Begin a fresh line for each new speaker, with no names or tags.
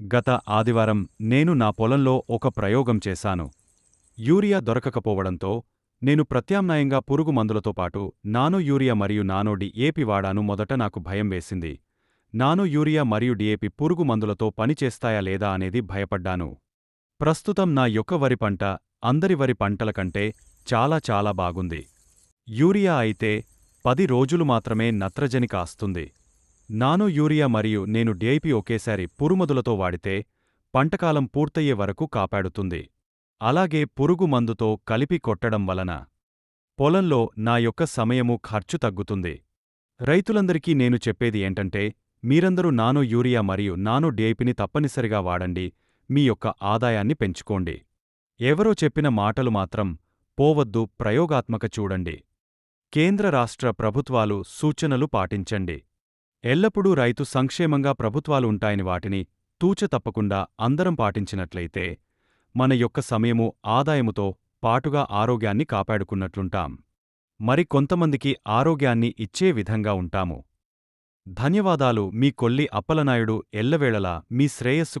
గత ఆదివారం నేను నా పొలంలో ఒక ప్రయోగం చేశాను. యూరియా దొరకకపోవడంతో నేను ప్రత్యామ్నాయంగా పురుగు మందులతో పాటు నానో యూరియా మరియు నానో డిఏపి వాడాను మొదట నాకు భయం వేసింది. నానో యూరియా మరియు డిఏపి పురుగు మందులతో పనిచేస్తాయా లేదా అనేది భయపడ్డాను. ప్రస్తుతం నా యొక్క వరి పంట అందరి వరి పంటల కంటే చాలా చాలా బాగుంది. యూరియా అయితే పది రోజులు మాత్రమే నత్రజని కాస్తుంది. నానో యూరియా మరియు నేను డిఐపి ఒకేసారి పురుమదులతో వాడితే పంటకాలం పూర్తయ్యే వరకు కాపాడుతుంది. అలాగే పురుగు మందుతో కలిపి కొట్టడం వలన పొలంలో నా యొక్క సమయము ఖర్చు తగ్గుతుంది. రైతులందరికీ నేను చెప్పేది ఏంటంటే మీరందరూ నానో యూరియా మరియు నానో డిఐపిని తప్పనిసరిగా వాడండి మీ యొక్క ఆదాయాన్ని పెంచుకోండి. ఎవరో చెప్పిన మాటలు మాత్రం పోవద్దు ప్రయోగాత్మక చూడండి. కేంద్ర రాష్ట్ర ప్రభుత్వాలు సూచనలు పాటించండి. ఎల్లప్పుడూ రైతు సంక్షేమంగా ప్రభుత్వాలు ఉంటాయని వాటిని తూచ తప్పకుండా అందరం పాటించినట్లయితే మన యొక్క సమయము ఆదాయముతో పాటుగా ఆరోగ్యాన్ని కాపాడుకున్నట్లుంటాం. మరి కొంతమందికి ఆరోగ్యాన్ని ఇచ్చే విధంగా ఉంటాము. ధన్యవాదాలు మీ కొల్లి అప్పలనాయుడు ఎల్లవేళలా మీ శ్రేయస్సు